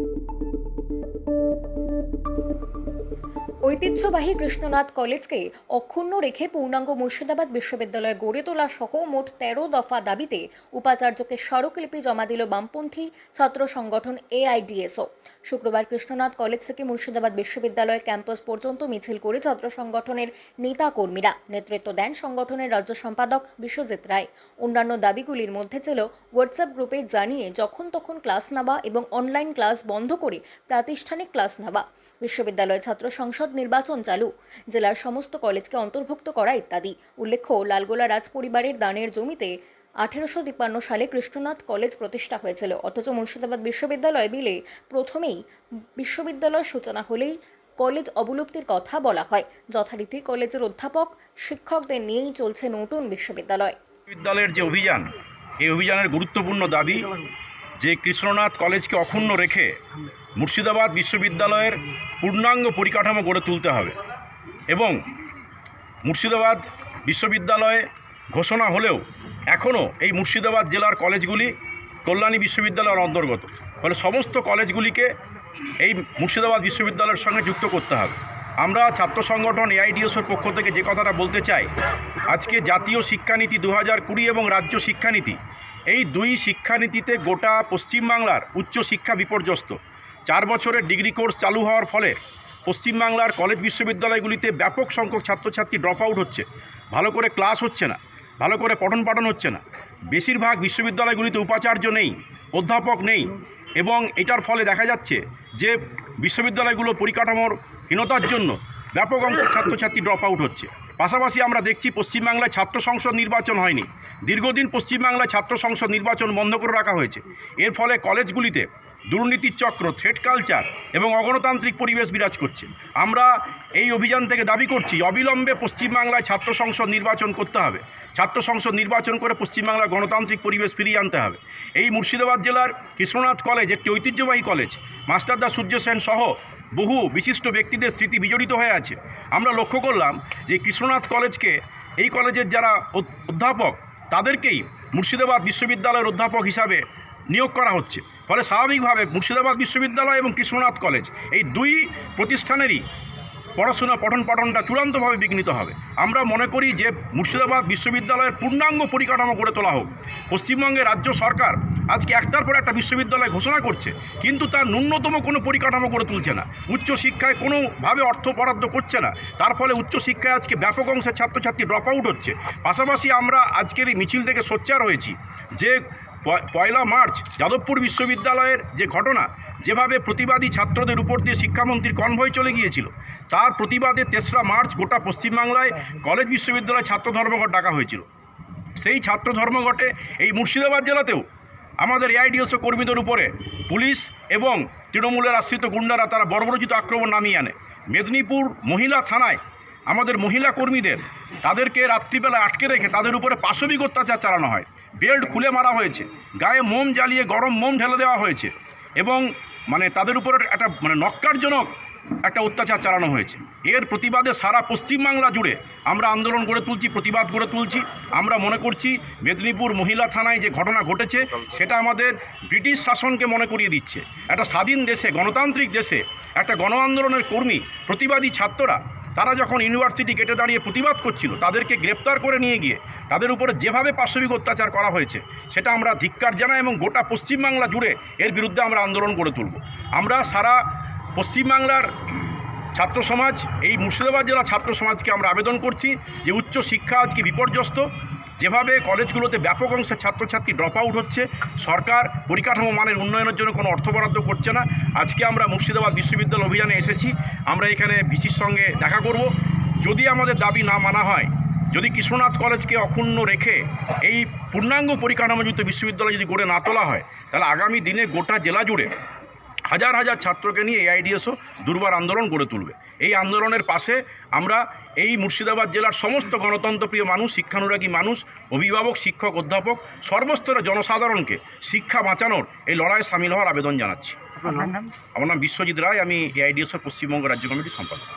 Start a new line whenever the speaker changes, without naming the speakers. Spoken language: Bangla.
Thank you. ঐতিহ্যবাহী কৃষ্ণনাথ কলেজকে অক্ষুণ্ণ রেখে পূর্ণাঙ্গ মুর্শিদাবাদ বিশ্ববিদ্যালয় গড়ে তোলা সহ মোট তেরো দফা দাবিতে উপাচার্যকে স্মারকলিপি জমা দিল বামপন্থী ছাত্র সংগঠন এআইডিএসও। শুক্রবার কৃষ্ণনাথ কলেজ থেকে মুর্শিদাবাদ বিশ্ববিদ্যালয় ক্যাম্পাস পর্যন্ত মিছিল করে ছাত্র সংগঠনের নেতা কর্মীরা নেতৃত্ব দেন সংগঠনের রাজ্য সম্পাদক বিশ্বজিৎ রায়। অন্যান্য দাবিগুলির মধ্যে ছিল হোয়াটসঅ্যাপ গ্রুপে জানিয়ে যখন তখন ক্লাস নেওয়া এবং অনলাইন ক্লাস বন্ধ করে প্রাতিষ্ঠানিক ক্লাস নেওয়া। বিশ্ববিদ্যালয় ছাত্র সংসদ নির্বাচন চালু। জেলার সমস্ত কলেজকে অন্তর্ভুক্ত করা ইত্যাদি। উল্লেখ্য, লালগোলা রাজ পরিবারের দানের জমিতে আঠেরোশো তিপ্পান্ন সালে কৃষ্ণনাথ কলেজ প্রতিষ্ঠা হয়েছিল। অথচ মুর্শিদাবাদ বিশ্ববিদ্যালয় বিলে প্রথমেই বিশ্ববিদ্যালয় সূচনা হলেই কলেজ অবলুপ্তির কথা বলা হয়। যথারীতি কলেজের অধ্যাপক, শিক্ষকদের নিয়েই চলছে নতুন বিশ্ববিদ্যালয়।
বিশ্ববিদ্যালয়ের যে অভিযান, এই অভিযানের গুরুত্বপূর্ণ দাবি যে কৃষ্ণনাথ কলেজকে অক্ষুণ্ণ রেখে মুর্শিদাবাদ বিশ্ববিদ্যালয়ের পূর্ণাঙ্গ পরিকাঠামো গড়ে তুলতে হবে। এবং মুর্শিদাবাদ বিশ্ববিদ্যালয়ে ঘোষণা হলেও এখনও এই মুর্শিদাবাদ জেলার কলেজগুলি কল্যাণী বিশ্ববিদ্যালয়ের অন্তর্গত। ফলে সমস্ত কলেজগুলিকে এই মুর্শিদাবাদ বিশ্ববিদ্যালয়ের সঙ্গে যুক্ত করতে হবে। আমরা ছাত্র সংগঠন এআইডিএসের পক্ষ থেকে যে কথাটা বলতে চাই, আজকে জাতীয় শিক্ষানীতি দু হাজার কুড়ি এবং রাজ্য শিক্ষানীতি, এই দুই শিক্ষানীতিতে গোটা পশ্চিমবাংলার উচ্চশিক্ষা বিপর্যস্ত। চার বছরের ডিগ্রি কোর্স চালু হওয়ার ফলে পশ্চিমবাংলার কলেজ বিশ্ববিদ্যালয়গুলিতে ব্যাপক সংখ্যক ছাত্রছাত্রী ড্রপ আউট হচ্ছে। ভালো করে ক্লাস হচ্ছে না, ভালো করে পঠন পাঠন হচ্ছে না। বেশিরভাগ বিশ্ববিদ্যালয়গুলিতে উপাচার্য নেই, অধ্যাপক নেই এবং এটার ফলে দেখা যাচ্ছে যে বিশ্ববিদ্যালয়গুলো পরিকাঠামোর হীনতার জন্য ব্যাপক অংশ ছাত্রছাত্রী ড্রপ আউট হচ্ছে। পাশাপাশি আমরা দেখছি পশ্চিমবাংলায় ছাত্র সংসদ নির্বাচন হয়নি। দীর্ঘদিন পশ্চিমবাংলায় ছাত্র সংসদ নির্বাচন বন্ধ করে রাখা হয়েছে। এর ফলে কলেজগুলিতে দুর্নীতির চক্র থ্রেড কালচার এবং অগণতান্ত্রিক পরিবেশ বিরাজ করছে। আমরা এই অভিযান থেকে দাবি করছি, অবিলম্বে পশ্চিমবাংলায় ছাত্র সংসদ নির্বাচন করতে হবে। ছাত্র সংসদ নির্বাচন করে পশ্চিমবাংলার গণতান্ত্রিক পরিবেশ ফিরিয়ে আনতে হবে। এই মুর্শিদাবাদ জেলার কৃষ্ণনাথ কলেজ একটি ঐতিহ্যবাহী কলেজ। মাস্টারদা সূর্য সেন সহ বহু বিশিষ্ট ব্যক্তিদের স্মৃতি বিজড়িত হয়ে আছে। আমরা লক্ষ্য করলাম যে কৃষ্ণনাথ কলেজকে এই কলেজের যারা অধ- অধ্যাপক, তাদেরকেই মুর্শিদাবাদ বিশ্ববিদ্যালয়ের অধ্যাপক হিসাবে নিয়োগ করা হচ্ছে। ফলে স্বাভাবিকভাবে মুর্শিদাবাদ বিশ্ববিদ্যালয় এবং কৃষ্ণনাথ কলেজ এই দুই প্রতিষ্ঠানেরই পড়াশোনা পঠন পাঠনটা চূড়ান্তভাবে বিঘ্নিত হবে। আমরা মনে করি যে মুর্শিদাবাদ বিশ্ববিদ্যালয়ের পূর্ণাঙ্গ পরিকাঠামো গড়ে তোলা হোক। পশ্চিমবঙ্গের রাজ্য সরকার আজকে একটার পর একটা বিশ্ববিদ্যালয় ঘোষণা করছে, কিন্তু তার ন্যূনতম কোনো পরিকাঠামো গড়ে তুলছে না। উচ্চশিক্ষায় কোনোভাবে অর্থ বরাদ্দ করছে না। তার ফলে উচ্চশিক্ষায় আজকে ব্যাপক অংশের ছাত্রছাত্রী ড্রপ আউট হচ্ছে। পাশাপাশি আমরা আজকের এই মিছিল থেকে সোচ্চার হয়েছি যে পয়লা মার্চ, যাদবপুর বিশ্ববিদ্যালয়ের যে ঘটনা, যেভাবে প্রতিবাদী ছাত্রদের উপর দিয়ে শিক্ষামন্ত্রীর কনভয় চলে গিয়েছিল, তার প্রতিবাদে তেসরা মার্চ গোটা পশ্চিমবাংলায় কলেজ বিশ্ববিদ্যালয় ছাত্র ধর্মঘট ডাকা হয়েছিল। সেই ছাত্র ধর্মঘটে এই মুর্শিদাবাদ জেলাতেও আমাদের এআইডিএসও কর্মীদের উপরে পুলিশ এবং তৃণমূলের আশ্রিত গুন্ডারা তারা বর্বরচিত আক্রমণ নামিয়ে আনে। মেদিনীপুর মহিলা থানায় আমাদের মহিলা কর্মীদের, তাদেরকে রাত্রিবেলা আটকে রেখে তাদের উপরে পাশবিক অত্যাচার চালানো হয়। বেল্ট খুলে মারা হয়েছে। গায়ে মোম জ্বালিয়ে গরম মোম ঢেলে দেওয়া হয়েছে এবং মানে তাদের উপরে একটা মানে নক্কারজনক একটা অত্যাচার চালানো হয়েছে। এর প্রতিবাদে সারা পশ্চিমবাংলা জুড়ে আমরা আন্দোলন গড়ে তুলছি, প্রতিবাদ গড়ে তুলছি। আমরা মনে করছি মেদিনীপুর মহিলা থানায় যে ঘটনা ঘটেছে, সেটা আমাদের ব্রিটিশ শাসনকে মনে করিয়ে দিচ্ছে। একটা স্বাধীন দেশে, গণতান্ত্রিক দেশে একটা গণ আন্দোলনের কর্মী, প্রতিবাদী ছাত্ররা তারা যখন ইউনিভার্সিটি গেটে দাঁড়িয়ে প্রতিবাদ করছিল, তাদেরকে গ্রেপ্তার করে নিয়ে গিয়ে তাদের উপরে যেভাবে পাশবিক অত্যাচার করা হয়েছে, সেটা আমরা ধিক্কার জানাই এবং গোটা পশ্চিমবাংলা জুড়ে এর বিরুদ্ধে আমরা আন্দোলন গড়ে তুলব। আমরা সারা পশ্চিমবাংলার ছাত্র সমাজ, এই মুর্শিদাবাদ জেলা ছাত্র সমাজকে আমরা আবেদন করছি যে উচ্চ শিক্ষা আজকে বিপর্যস্ত। যেভাবে কলেজগুলোতে ব্যাপক অংশের ছাত্রছাত্রী ড্রপ আউট হচ্ছে, সরকার পরিকাঠামো মানের উন্নয়নের জন্য কোনো অর্থ বরাদ্দ করছে না। আজকে আমরা মুর্শিদাবাদ বিশ্ববিদ্যালয় অভিযানে এসেছি, আমরা এখানে ভিসির সঙ্গে দেখা করব। যদি আমাদের দাবি না মানা হয়, যদি কৃষ্ণনাথ কলেজকে অক্ষুণ্ণ রেখে এই পূর্ণাঙ্গ পরিকাঠামোযুক্ত বিশ্ববিদ্যালয় যদি গড়ে না তোলা হয়, তাহলে আগামী দিনে গোটা জেলা জুড়ে হাজার হাজার ছাত্রকে নিয়ে এআইডিএসও দুর্বার আন্দোলন গড়ে তুলবে। এই আন্দোলনের পাশে আমরা এই মুর্শিদাবাদ জেলার সমস্ত গণতন্ত্রপ্রিয় মানুষ শিক্ষানুরাগী মানুষ অভিভাবক শিক্ষক অধ্যাপক সর্বস্তরের জনসাধারণকে শিক্ষা বাঁচানোর এই লড়াইয়ে সামিল হওয়ার আবেদন জানাচ্ছি। আমার নাম বিশ্বজিৎ রায় আমি এআইডিএসও পশ্চিমবঙ্গ রাজ্য কমিটির সম্পাদক।